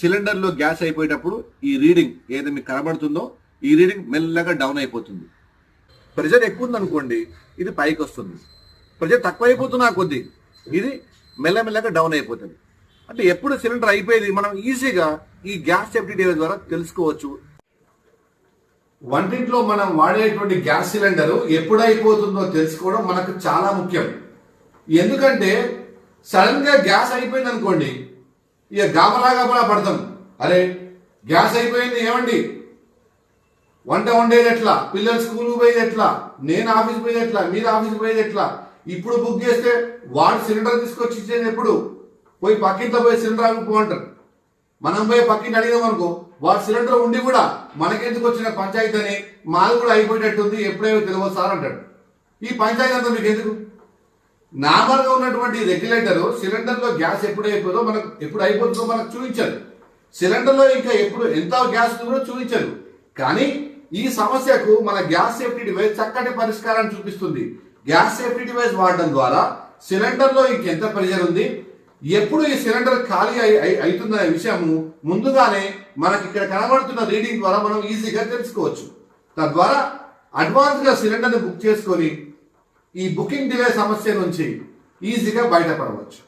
సిలిండర్లో gas అయిపోయేటప్పుడు ఈ reading ఏదైతే మీకు కనబడుతుందో ఈ రీడింగ్ మెల్లగా డౌన్ అయిపోతుంది. ప్రెషర్ ఎక్కువ ఉందనుకోండి ఇది పైకి వస్తుంది. ప్రెషర్ తక్కువ అయిపోతున్నా కొద్దీ ఇది మెల్లమెల్లగా డౌన్ అయిపోతుంది. అంటే ఎప్పుడు సిలిండర్ అయిపోయేది మనం ఈజీగా ఈ గ్యాస్ సేఫ్టీ డివైస్ ద్వారా తెలుసుకోవచ్చు. వంటింట్లో మనం వాడేటువంటి గ్యాస్ సిలిండర్ ఎప్పుడు అయిపోతుందో తెలుసుకోవడం మనకు చాలా ముఖ్యం. ఎందుకంటే సడన్గా గ్యాస్ అయిపోయింది అనుకోండి ఇక గాబరాగా కూడా పడతాం. అరే గ్యాస్ అయిపోయింది ఏమండి? వంట వండేది ఎట్లా? పిల్లలు స్కూల్ పోయేది ఎట్లా? నేను ఆఫీస్ పోయేది ఎట్లా? మీరు ఆఫీస్ పోయేది ఎట్లా? ఇప్పుడు బుక్ చేస్తే వాడు సిలిండర్ తీసుకొచ్చి ఇచ్చేది ఎప్పుడు? పోయి పక్కింట్లో పోయి సిలిండర్ ఆగిపో మనం పోయి పక్కింటి అడిగినాం అనుకో వాడు సిలిండర్ ఉండి కూడా మనకెందుకు వచ్చిన పంచాయతీ అని మాది కూడా అయిపోయేటట్టుంది ఎప్పుడేమో తెలియదు సార్ అంటాడు. ఈ పంచాయతీ అంతా మీకు ఎందుకు? నార్మల్గా ఉన్నటువంటి రెగ్యులేటర్ సిలిండర్లో గ్యాస్ ఎప్పుడు అయిపోదో మనకు ఎప్పుడు అయిపోతుందో మనకు చూపించారు సిలిండర్లో ఇంకా ఎప్పుడు ఎంత గ్యాస్ ఉందో కూడా చూపించారు కానీ ఈ సమస్యకు మన గ్యాస్ సేఫ్టీ డివైస్ చక్కటి పరిష్కారాన్ని చూపిస్తుంది. గ్యాస్ సేఫ్టీ డివైస్ వాడడం ద్వారా సిలిండర్లో ఇంకెంత ప్రెజర్ ఉంది? ఎప్పుడు ఈ సిలిండర్ ఖాళీ అయి- అయి- అవుతుందనే విషయము ముందుగానే మనకి ఇక్కడ కనబడుతున్న రీడింగ్ ద్వారా మనం ఈజీగా తెలుసుకోవచ్చు. తద్వారా అడ్వాన్స్గా సిలిండర్ని బుక్ చేసుకొని ఈ బుకింగ్ డిలే సమస్య నుంచి ఈజీగా బయటపడవచ్చు.